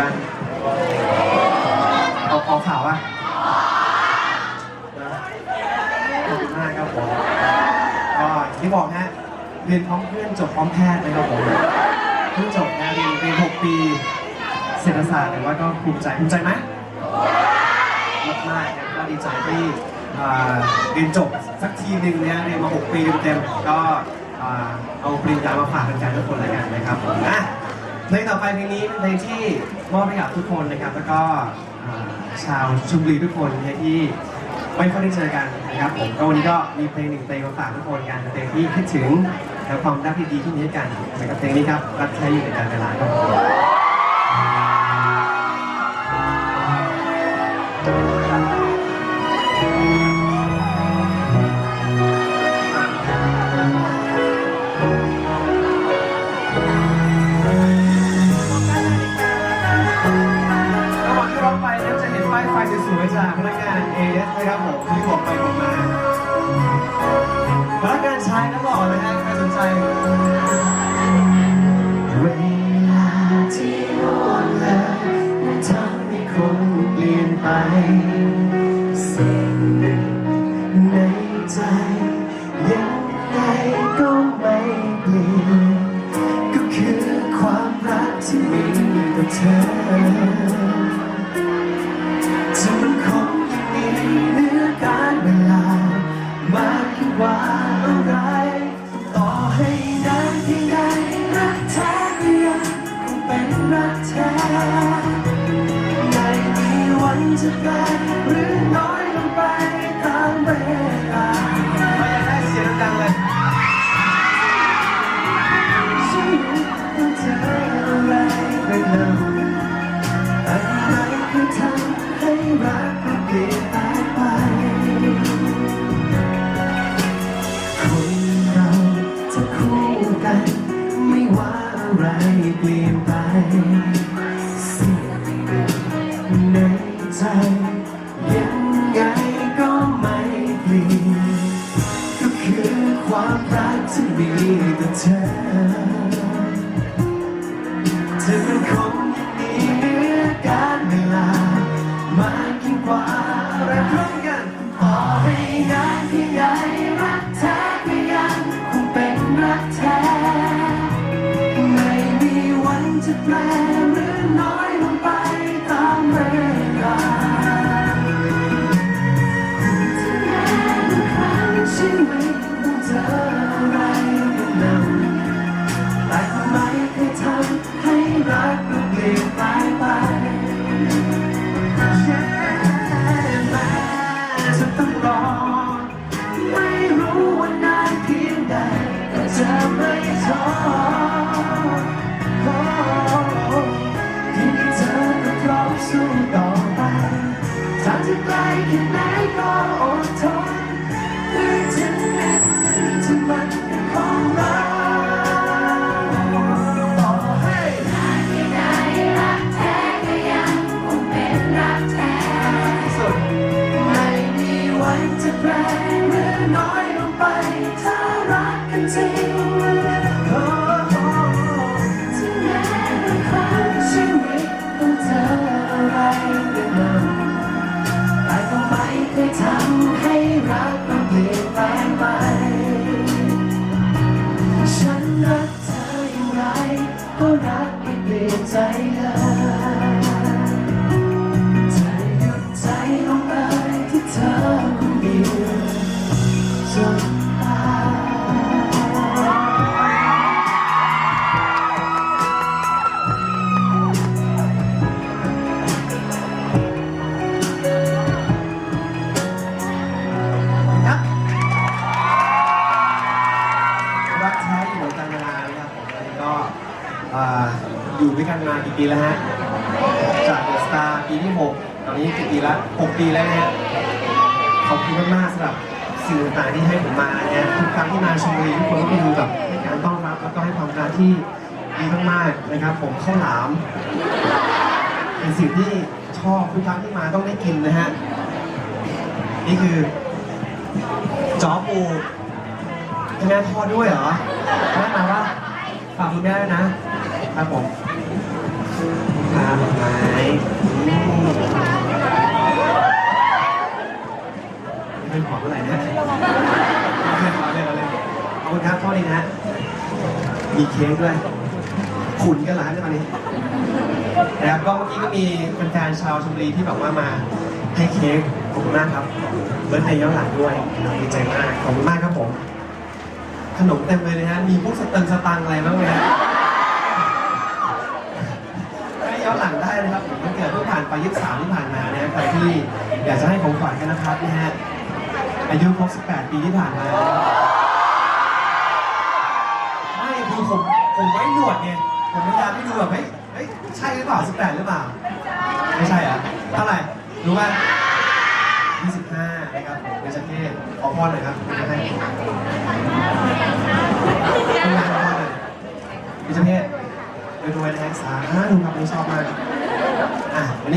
บ้างเอาเอาข่าวป่ะขอบคุณมากครับผมก็อที่บอกฮะเรียนพร้อมเพื่อนจบพร้อมแพทย์นะครับผมเพิ่งจบนะเรียนเรียนหกปีเศรษฐศาสตร์แต่ว่าก็ภูมิใจภูมิใจไหมมากๆครับก็ดีใจที่เรียนจบสักทีหนึ่งเนี่ยเรียนมา 6 ปีเต็มๆก็เอาปริญญามาฝากแฟนทุกคนแล้วกันนะครับผมอะ เพลงต่อไปเพลงนี้เป็นเพลงที่มอบให้กับทุกคนนะครับ แล้วก็ชาวชุมบุรีทุกคนเนี่ยที่ไม่ค่อยได้เจอกันนะครับผมก็วันนี้ก็มีเพลงหนึ่งเพลงมาฝากทุกคนกันเป็นเพลงที่คิดถึงและความรักที่ดีที่มีให้กันนะครับเพลงนี้ครับรักแท้อยู่ในการเวลาครับ ชายนั้นหล่อนะฮะใครสนใจเวลาที่ล่วงเลยมันทำให้คนเปลี่ยนไป สิ่งหนึ่งในใจ ยังไงก็ไม่เปลี่ยนก็คือความรักที่มีต่อเธอ รักแท้ไม่มีวันจะแปลหรือน้อย ต่อเธอเธอมันคงยังมีเนื้อการเวลามากยิ่งกว่าอะไรพร้อมกันต่อให้นานเพียงใดรักแท้ก็ยังคงเป็นรักแท้ไม่มีวันจะแปลหรือ แปรหรือน้อยลงไป ถ้ารักกันจริงโอ้ที่แม้บางครั้งชีวิตต้องเจออะไรก็นำแต่ก็ไม่เคยทำให้รักมันเปลี่ยนแปลงไป ฉันรักเธออย่างไร ก็รักไม่เปลี่ยนใจเลย มากี่ปีแล้วฮะ จากเดอะสตาร์ปีที่ 6 ตอนนี้กี่ปีละ6ปีแล้วนะฮะ ขอบคุณมากๆสำหรับสิ่งต่างๆที่ให้ผมมาเนี่ยทุกครั้งที่มาชมบุรีทุกคนก็มีแบบให้การต้อนรับแล้วก็ให้ความรักที่ดีมากๆนะครับ ผมข้าวหลามเป็นสิ่งที่ชอบทุกครั้งที่มาต้องได้กินนะฮะ นี่คือจอปูแม่ทอดด้วยเหรอแม่มาว่าฝากคุณแม่ด้วยนะครับผม พาดอกไม้ไม่ขอมเท่าไหร่นะเอาเลยเอเลยขอบคุณครับโทอดีนะ มีเค้กด้วย ขุนกันหรอฮะเนี่ยวันนี้นะครับก็เมื่อกี้ก็มีแฟนชาวชลบุรีที่แบบว่ามาให้เค้กขอบคุณมากครับเบิร์ตไทยย้อนหลังด้วยดีใจมากขอบคุณมากครับผม ขนมเต็มเลยนะฮะ มีพวกสเตังสตังอะไรบ้างเลยนะ วันเกิดเพิ่งผ่านไป23ที่ผ่านมานะฮะใครที่อยากจะให้ของขวัญกันนะครับนะฮะอายุครบ18 ปีที่ผ่านมาไม่คือผมผมไว้หนวดไงผมพยายามให้ดูแบบเฮ้ยเฮ้ยใช่หรือเปล่า18หรือเปล่า ไม่ใช่อะเท่าไหร่รู้ป่ะ25นะครับผมในประเทศขอพรหน่อยครับจะให้คุณงานขอพรหน่อยพิจเพศรวยๆนะฮะสาธุครับนี่ชอบมากอะ